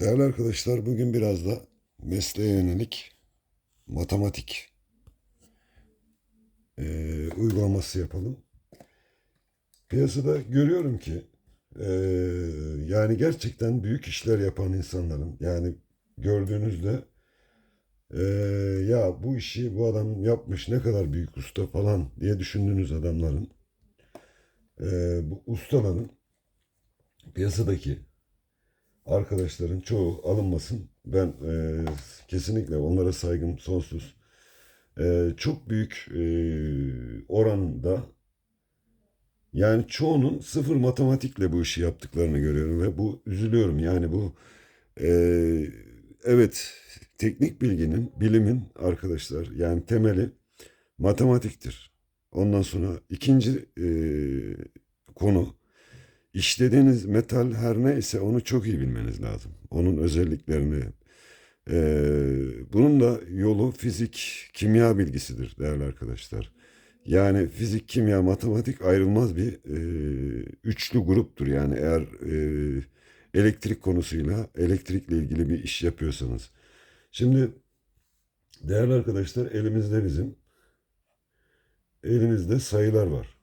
Değerli arkadaşlar bugün biraz da mesleğe yönelik matematik eee, uygulaması yapalım. Piyasada görüyorum ki eee, yani gerçekten büyük işler yapan insanların yani gördüğünüzde eee, ya bu işi bu adam yapmış ne kadar büyük usta falan diye düşündüğünüz adamların eee, bu ustaların piyasadaki arkadaşların çoğu alınmasın. Ben e, kesinlikle onlara saygım sonsuz. E, çok büyük e, oranda yani çoğunun sıfır matematikle bu işi yaptıklarını görüyorum ve bu üzülüyorum. Yani bu e, evet teknik bilginin, bilimin arkadaşlar yani temeli matematiktir. Ondan sonra ikinci e, konu İşlediğiniz metal her neyse onu çok iyi bilmeniz lazım. Onun özelliklerini. Ee, bunun da yolu fizik, kimya bilgisidir değerli arkadaşlar. Yani fizik, kimya, matematik ayrılmaz bir e, üçlü gruptur. Yani eğer e, elektrik konusuyla, elektrikle ilgili bir iş yapıyorsanız. Şimdi değerli arkadaşlar elimizde bizim, elimizde sayılar var.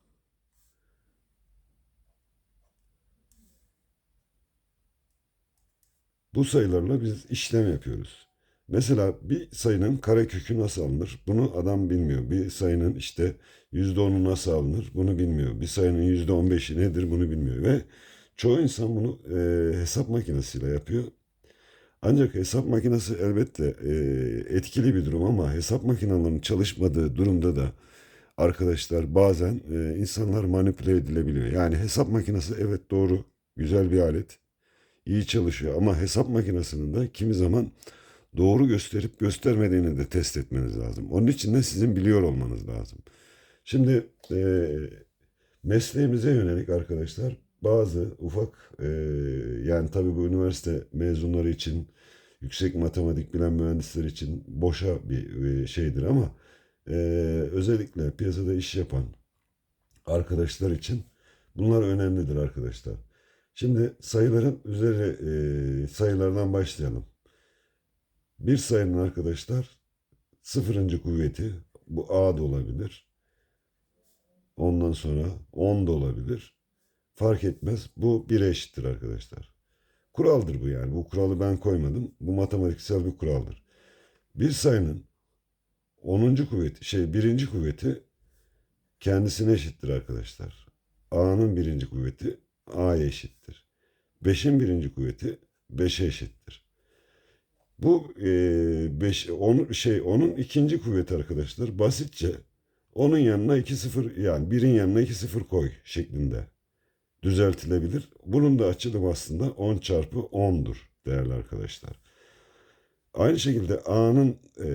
Bu sayılarla biz işlem yapıyoruz. Mesela bir sayının karekökü nasıl alınır? Bunu adam bilmiyor. Bir sayının işte yüzde onu nasıl alınır? Bunu bilmiyor. Bir sayının yüzde on beşi nedir? Bunu bilmiyor. Ve çoğu insan bunu e, hesap makinesiyle yapıyor. Ancak hesap makinesi elbette e, etkili bir durum ama hesap makinelerinin çalışmadığı durumda da arkadaşlar bazen e, insanlar manipüle edilebiliyor. Yani hesap makinesi evet doğru güzel bir alet iyi çalışıyor ama hesap makinesinin de kimi zaman doğru gösterip göstermediğini de test etmeniz lazım. Onun için de sizin biliyor olmanız lazım. Şimdi e, mesleğimize yönelik arkadaşlar bazı ufak e, yani tabii bu üniversite mezunları için yüksek matematik bilen mühendisler için boşa bir e, şeydir ama e, özellikle piyasada iş yapan arkadaşlar için bunlar önemlidir arkadaşlar. Şimdi sayıların üzeri e, sayılardan başlayalım. Bir sayının arkadaşlar sıfırıncı kuvveti bu A da olabilir. Ondan sonra 10 da olabilir. Fark etmez. Bu 1'e eşittir arkadaşlar. Kuraldır bu yani. Bu kuralı ben koymadım. Bu matematiksel bir kuraldır. Bir sayının 10. kuvveti, şey birinci kuvveti kendisine eşittir arkadaşlar. A'nın birinci kuvveti A'ya eşittir. 5'in birinci kuvveti 5'e eşittir. Bu e, beş, on, şey onun ikinci kuvveti arkadaşlar basitçe onun yanına 2 sıfır yani birin yanına 2 sıfır koy şeklinde düzeltilebilir. Bunun da açılımı aslında 10 çarpı 10'dur değerli arkadaşlar. Aynı şekilde A'nın e,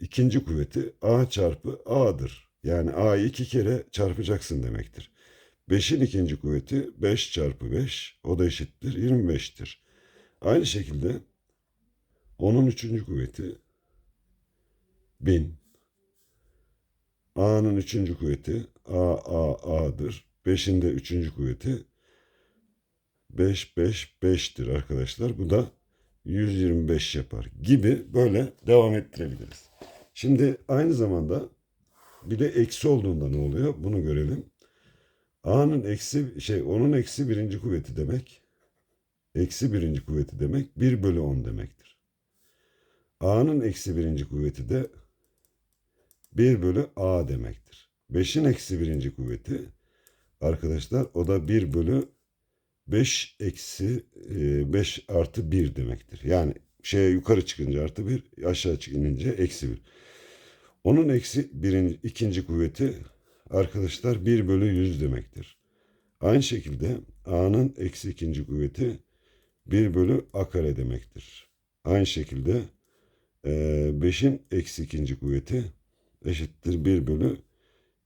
ikinci kuvveti A çarpı A'dır. Yani A'yı iki kere çarpacaksın demektir. 5'in ikinci kuvveti 5 çarpı 5 o da eşittir 25'tir. Aynı şekilde onun üçüncü kuvveti 1000. A'nın üçüncü kuvveti A, A, A'dır. 5'in de üçüncü kuvveti 5, 5, 5'tir arkadaşlar. Bu da 125 yapar gibi böyle devam ettirebiliriz. Şimdi aynı zamanda bir de eksi olduğunda ne oluyor? Bunu görelim. A'nın eksi şey onun eksi birinci kuvveti demek. Eksi birinci kuvveti demek 1 bölü 10 demektir. A'nın eksi birinci kuvveti de 1 bölü A demektir. 5'in eksi birinci kuvveti arkadaşlar o da 1 bölü 5 eksi 5 artı 1 demektir. Yani şeye yukarı çıkınca artı 1 aşağı çıkınca eksi 1. Onun eksi birinci, ikinci kuvveti arkadaşlar 1 bölü 100 demektir. Aynı şekilde a'nın eksi ikinci kuvveti 1 bölü a kare demektir. Aynı şekilde 5'in eksi ikinci kuvveti eşittir 1 bölü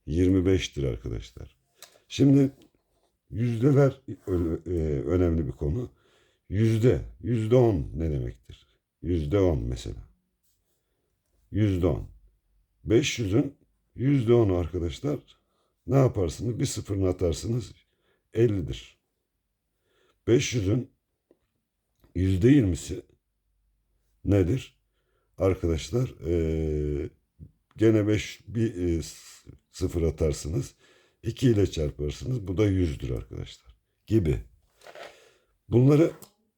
25'tir arkadaşlar. Şimdi yüzdeler önemli bir konu. Yüzde, yüzde on ne demektir? Yüzde on mesela. Yüzde on. 500'ün Yüzde onu arkadaşlar ne yaparsınız? Bir sıfırını atarsınız 50'dir. 500'ün yüzde yirmisi nedir? Arkadaşlar eee, gene 5 bir s- sıfır atarsınız. 2 ile çarparsınız. Bu da yüzdür arkadaşlar. Gibi. Bunları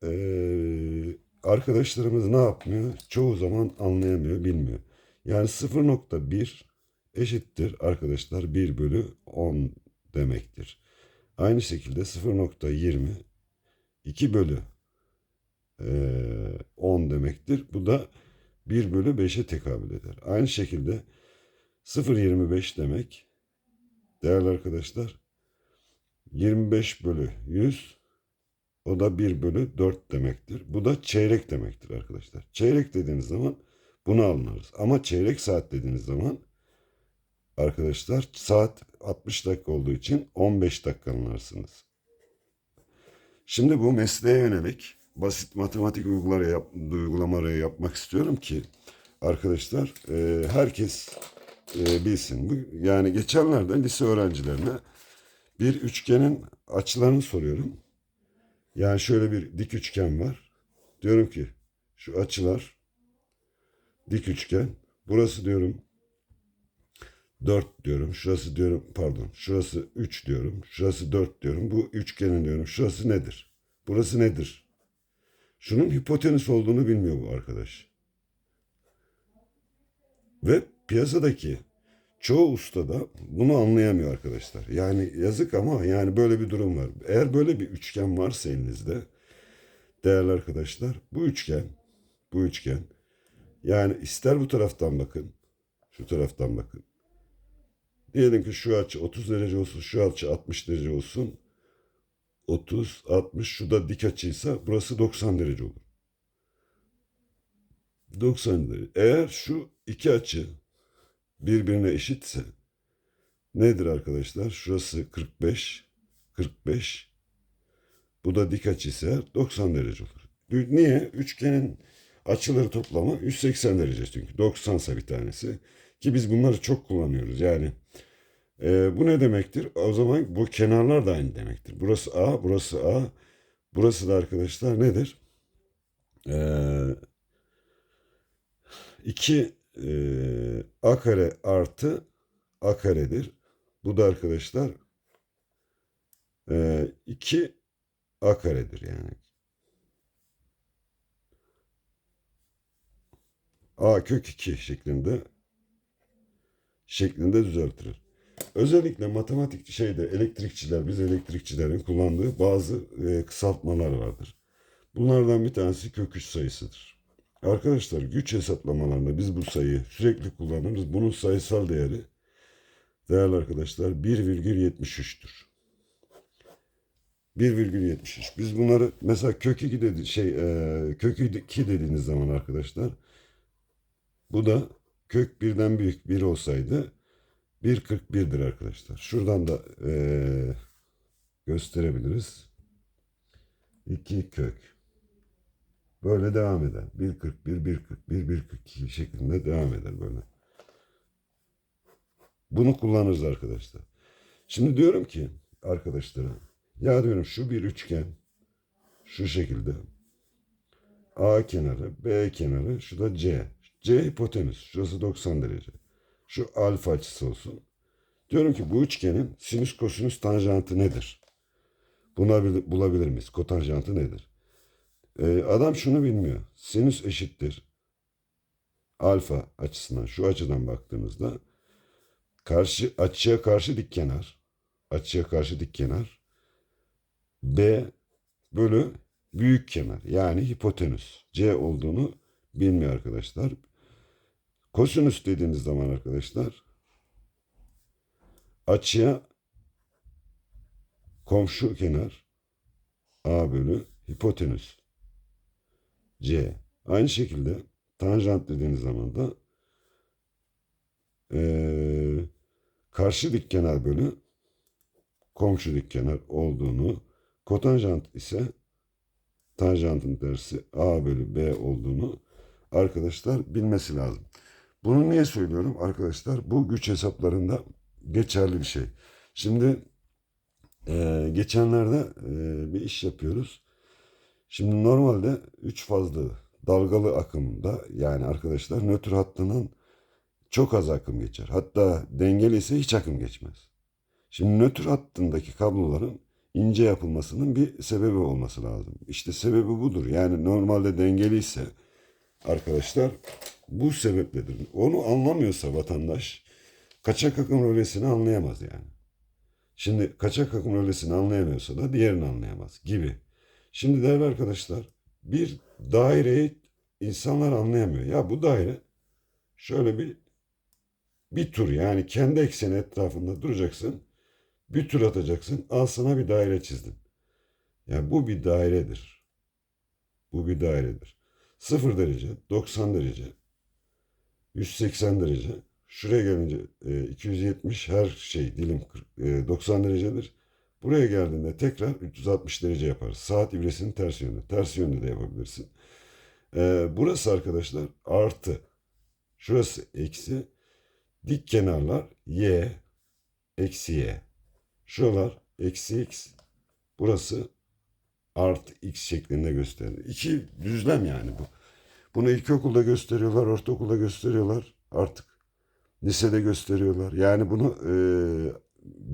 eee, arkadaşlarımız ne yapmıyor? Çoğu zaman anlayamıyor, bilmiyor. Yani 0.1 eşittir arkadaşlar 1 bölü 10 demektir. Aynı şekilde 0.20 2 bölü eee, 10 demektir. Bu da 1 bölü 5'e tekabül eder. Aynı şekilde 0.25 demek değerli arkadaşlar 25 bölü 100 o da 1 bölü 4 demektir. Bu da çeyrek demektir arkadaşlar. Çeyrek dediğiniz zaman bunu anlarız. Ama çeyrek saat dediğiniz zaman arkadaşlar saat 60 dakika olduğu için 15 dakika anlarsınız. Şimdi bu mesleğe yönelik basit matematik uygulamaları, yap, uygulamaları yapmak istiyorum ki arkadaşlar e, herkes e, bilsin. Bu, yani geçenlerde lise öğrencilerine bir üçgenin açılarını soruyorum. Yani şöyle bir dik üçgen var. Diyorum ki şu açılar dik üçgen. Burası diyorum 4 diyorum. Şurası diyorum pardon. Şurası 3 diyorum. Şurası 4 diyorum. Bu üçgenin diyorum. Şurası nedir? Burası nedir? Şunun hipotenüs olduğunu bilmiyor bu arkadaş. Ve piyasadaki çoğu usta da bunu anlayamıyor arkadaşlar. Yani yazık ama yani böyle bir durum var. Eğer böyle bir üçgen varsa elinizde değerli arkadaşlar bu üçgen bu üçgen yani ister bu taraftan bakın şu taraftan bakın. Diyelim ki şu açı 30 derece olsun, şu açı 60 derece olsun. 30, 60, şu da dik açıysa burası 90 derece olur. 90 derece. Eğer şu iki açı birbirine eşitse nedir arkadaşlar? Şurası 45, 45. Bu da dik açı ise 90 derece olur. Niye? Üçgenin açıları toplamı 180 derece çünkü. 90 ise bir tanesi. Ki biz bunları çok kullanıyoruz. Yani e, bu ne demektir? O zaman bu kenarlar da aynı demektir. Burası A, burası A. Burası da arkadaşlar nedir? Eee 2 e, a kare artı a karedir. Bu da arkadaşlar e, 2 a karedir yani. a kök 2 şeklinde şeklinde düzeltilir. Özellikle matematik şeyde elektrikçiler, biz elektrikçilerin kullandığı bazı e, kısaltmalar vardır. Bunlardan bir tanesi kök 3 sayısıdır. Arkadaşlar güç hesaplamalarında biz bu sayıyı sürekli kullanırız. Bunun sayısal değeri değerli arkadaşlar 1,73'tür. 1,73. Biz bunları mesela kök 2 dedi şey e, kök 2 dediğiniz zaman arkadaşlar bu da kök 1'den büyük 1 olsaydı 1,41'dir arkadaşlar. Şuradan da e, gösterebiliriz. 2 kök Böyle devam eder. 1.41, 1.41, 1.42 şeklinde devam eder böyle. Bunu kullanırız arkadaşlar. Şimdi diyorum ki arkadaşlara ya diyorum şu bir üçgen şu şekilde A kenarı, B kenarı, şu da C. C hipotenüs. Şurası 90 derece. Şu alfa açısı olsun. Diyorum ki bu üçgenin sinüs kosinüs tanjantı nedir? Buna bulabilir miyiz? Kotanjantı nedir? Ee, adam şunu bilmiyor. Sinüs eşittir. Alfa açısından şu açıdan baktığınızda karşı açıya karşı dik kenar açıya karşı dik kenar B bölü büyük kenar yani hipotenüs C olduğunu bilmiyor arkadaşlar. Kosinüs dediğiniz zaman arkadaşlar açıya komşu kenar A bölü hipotenüs C. Aynı şekilde tanjant dediğiniz zaman da ee, karşı dik kenar bölü komşu dik kenar olduğunu, kotanjant ise tanjantın tersi A bölü B olduğunu arkadaşlar bilmesi lazım. Bunu niye söylüyorum arkadaşlar? Bu güç hesaplarında geçerli bir şey. Şimdi e, geçenlerde e, bir iş yapıyoruz. Şimdi normalde 3 fazlı dalgalı akımda yani arkadaşlar nötr hattının çok az akım geçer. Hatta dengeli ise hiç akım geçmez. Şimdi nötr hattındaki kabloların ince yapılmasının bir sebebi olması lazım. İşte sebebi budur. Yani normalde dengeli ise arkadaşlar bu sebepledir. Onu anlamıyorsa vatandaş kaçak akım rölesini anlayamaz yani. Şimdi kaçak akım rölesini anlayamıyorsa da diğerini anlayamaz gibi. Şimdi değerli arkadaşlar bir daireyi insanlar anlayamıyor. Ya bu daire şöyle bir bir tur yani kendi ekseni etrafında duracaksın. Bir tur atacaksın. Al sana bir daire çizdim. Yani bu bir dairedir. Bu bir dairedir. 0 derece, 90 derece, 180 derece. Şuraya gelince e, 270 her şey dilim 40, e, 90 derecedir. Buraya geldiğinde tekrar 360 derece yaparız. Saat ibresinin ters yönünde. Ters yönde de yapabilirsin. E, burası arkadaşlar artı. Şurası eksi. Dik kenarlar y eksi y. Şuralar eksi x. Burası artı x şeklinde gösterilir. İki düzlem yani bu. Bunu ilkokulda gösteriyorlar, ortaokulda gösteriyorlar. Artık lisede gösteriyorlar. Yani bunu e,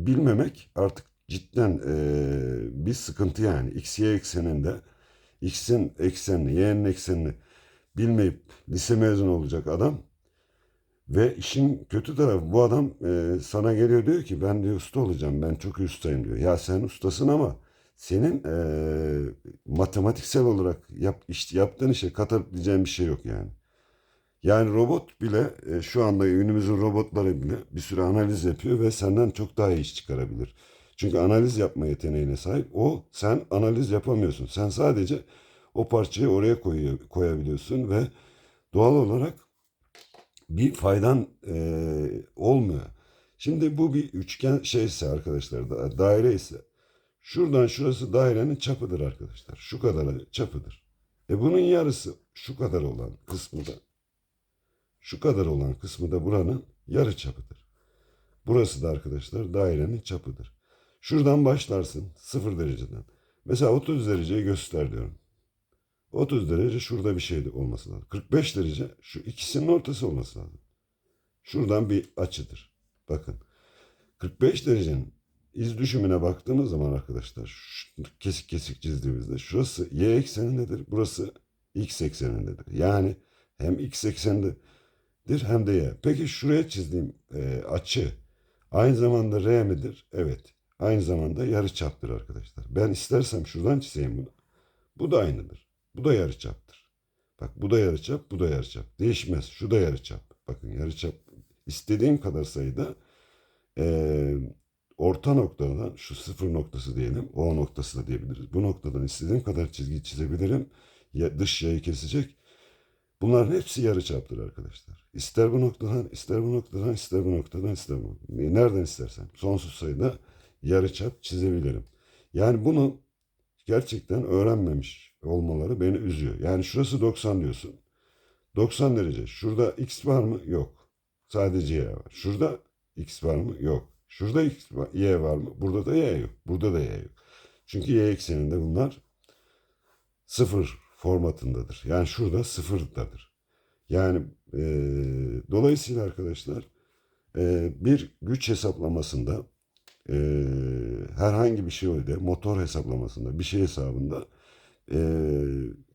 bilmemek artık cidden e, bir sıkıntı yani. X, Y ekseninde X'in eksenini, Y'nin eksenini bilmeyip lise mezunu olacak adam ve işin kötü tarafı bu adam e, sana geliyor diyor ki ben diyor usta olacağım ben çok iyi ustayım diyor. Ya sen ustasın ama senin e, matematiksel olarak yap, işte yaptığın işe katabileceğin bir şey yok yani. Yani robot bile e, şu anda günümüzün robotları bile bir sürü analiz yapıyor ve senden çok daha iyi iş çıkarabilir. Çünkü analiz yapma yeteneğine sahip. O sen analiz yapamıyorsun. Sen sadece o parçayı oraya koyuyor, koyabiliyorsun ve doğal olarak bir faydan e, olmuyor. Şimdi bu bir üçgen şeyse arkadaşlar da, daire ise şuradan şurası dairenin çapıdır arkadaşlar. Şu kadar çapıdır. E bunun yarısı şu kadar olan kısmı da şu kadar olan kısmı da buranın yarı çapıdır. Burası da arkadaşlar dairenin çapıdır. Şuradan başlarsın 0 dereceden. Mesela 30 dereceyi göster diyorum. 30 derece şurada bir şey olması lazım. 45 derece şu ikisinin ortası olması lazım. Şuradan bir açıdır. Bakın. 45 derecenin iz düşümüne baktığımız zaman arkadaşlar şu kesik kesik çizdiğimizde şurası y eksenindedir. Burası x eksenindedir. Yani hem x eksenindedir hem de y. Peki şuraya çizdiğim e, açı aynı zamanda r midir? Evet. Aynı zamanda yarıçaptır arkadaşlar. Ben istersem şuradan çizeyim bunu. Bu da aynıdır. Bu da yarıçaptır. Bak bu da yarıçap, bu da yarıçap. Değişmez. Şu da yarıçap. Bakın yarıçap istediğim kadar sayıda e, orta noktadan şu sıfır noktası diyelim. O noktası da diyebiliriz. Bu noktadan istediğim kadar çizgi çizebilirim. Ya, dış yayı kesecek. Bunların hepsi yarıçaptır arkadaşlar. İster bu noktadan, ister bu noktadan, ister bu noktadan, ister bu. Nereden istersem. Sonsuz sayıda yarıçap çizebilirim. Yani bunu gerçekten öğrenmemiş olmaları beni üzüyor. Yani şurası 90 diyorsun. 90 derece. Şurada x var mı? Yok. Sadece y var. Şurada x var mı? Yok. Şurada y var mı? Burada da y yok. Burada da y yok. Çünkü y ekseninde bunlar sıfır formatındadır. Yani şurada sıfırdadır. Yani e, dolayısıyla arkadaşlar e, bir güç hesaplamasında e, herhangi bir şeyde motor hesaplamasında bir şey hesabında e,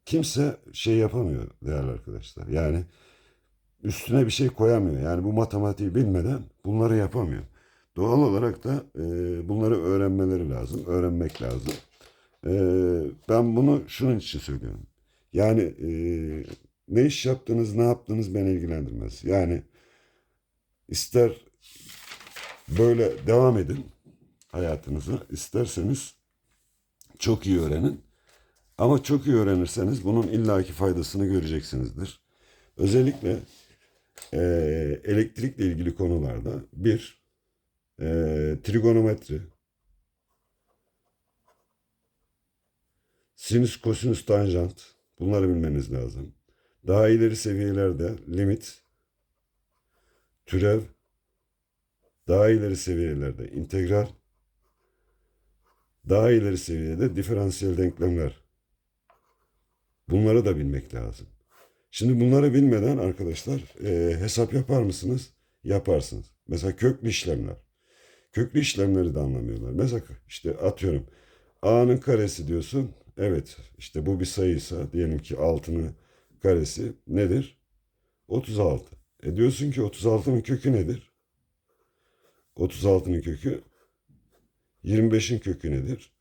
kimse şey yapamıyor değerli arkadaşlar. Yani üstüne bir şey koyamıyor. Yani bu matematiği bilmeden bunları yapamıyor. Doğal olarak da e, bunları öğrenmeleri lazım, öğrenmek lazım. E, ben bunu şunun için söylüyorum. Yani e, ne iş yaptınız, ne yaptınız beni ilgilendirmez. Yani ister böyle devam edin hayatınıza, isterseniz çok iyi öğrenin. Ama çok iyi öğrenirseniz bunun illaki faydasını göreceksinizdir. Özellikle e, elektrikle ilgili konularda bir e, trigonometri, sinüs, kosinüs, tanjant bunları bilmeniz lazım. Daha ileri seviyelerde limit, türev, daha ileri seviyelerde integral, daha ileri seviyede diferansiyel denklemler Bunları da bilmek lazım. Şimdi bunları bilmeden arkadaşlar e, hesap yapar mısınız? Yaparsınız. Mesela köklü işlemler. Köklü işlemleri de anlamıyorlar. Mesela işte atıyorum a'nın karesi diyorsun. Evet işte bu bir sayıysa diyelim ki 6'nın karesi nedir? 36. E diyorsun ki 36'nın kökü nedir? 36'nın kökü 25'in kökü nedir?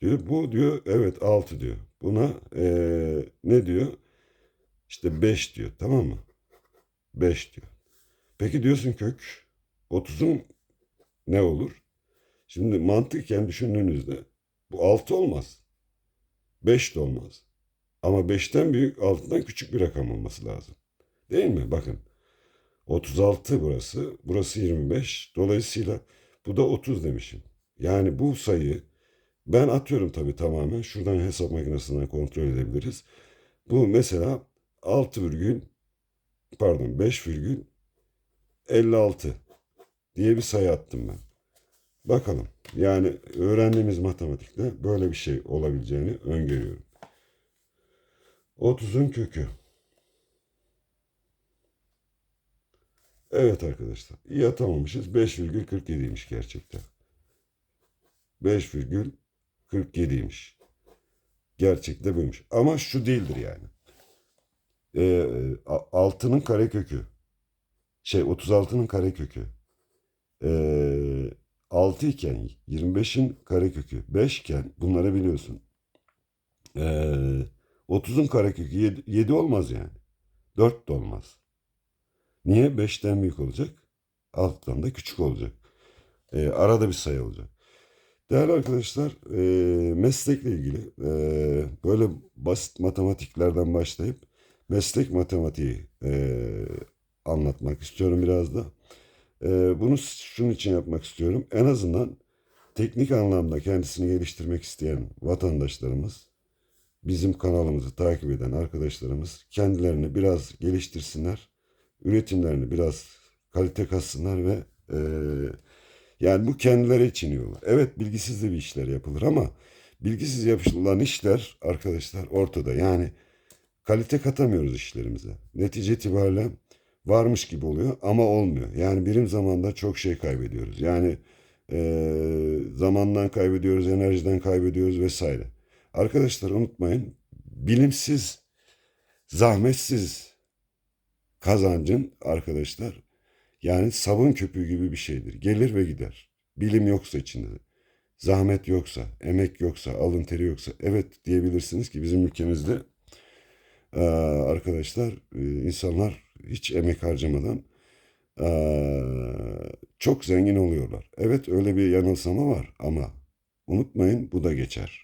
Diyor, bu diyor evet 6 diyor. Buna eee, ne diyor? İşte 5 diyor tamam mı? 5 diyor. Peki diyorsun kök 30'un ne olur? Şimdi mantıken düşündüğünüzde bu 6 olmaz. 5 de olmaz. Ama 5'ten büyük 6'dan küçük bir rakam olması lazım. Değil mi? Bakın 36 burası. Burası 25. Dolayısıyla bu da 30 demişim. Yani bu sayı ben atıyorum tabii tamamen. Şuradan hesap makinesinden kontrol edebiliriz. Bu mesela 6 virgül pardon 5 virgül 56 diye bir sayı attım ben. Bakalım. Yani öğrendiğimiz matematikte böyle bir şey olabileceğini öngörüyorum. 30'un kökü. Evet arkadaşlar. iyi atamamışız. 5,47'ymiş gerçekten. 5,47'ymiş. Gerçekte buymuş. Ama şu değildir yani. Ee, a- 6'nın karekökü. Şey 36'nın karekökü. Ee, 6 iken 25'in karekökü 5 iken bunları biliyorsun. Ee, 30'un karekökü 7, 7 olmaz yani. 4 de olmaz. Niye? 5'ten büyük olacak. 6'dan da küçük olacak. Ee, arada bir sayı olacak. Değerli arkadaşlar, e, meslekle ilgili e, böyle basit matematiklerden başlayıp meslek matematiği e, anlatmak istiyorum biraz da. E, bunu şunun için yapmak istiyorum. En azından teknik anlamda kendisini geliştirmek isteyen vatandaşlarımız, bizim kanalımızı takip eden arkadaşlarımız kendilerini biraz geliştirsinler, üretimlerini biraz kalite katsınlar ve e, yani bu kendileri için iyi olur. Evet bilgisiz de bir işler yapılır ama bilgisiz yapılan işler arkadaşlar ortada. Yani kalite katamıyoruz işlerimize. Netice itibariyle varmış gibi oluyor ama olmuyor. Yani birim zamanda çok şey kaybediyoruz. Yani eee, zamandan kaybediyoruz, enerjiden kaybediyoruz vesaire. Arkadaşlar unutmayın bilimsiz, zahmetsiz kazancın arkadaşlar yani sabun köpüğü gibi bir şeydir. Gelir ve gider. Bilim yoksa içinde. Zahmet yoksa, emek yoksa, alın teri yoksa evet diyebilirsiniz ki bizim ülkemizde eee, arkadaşlar eee, insanlar hiç emek harcamadan çok zengin oluyorlar. Evet öyle bir yanılsama var ama unutmayın bu da geçer.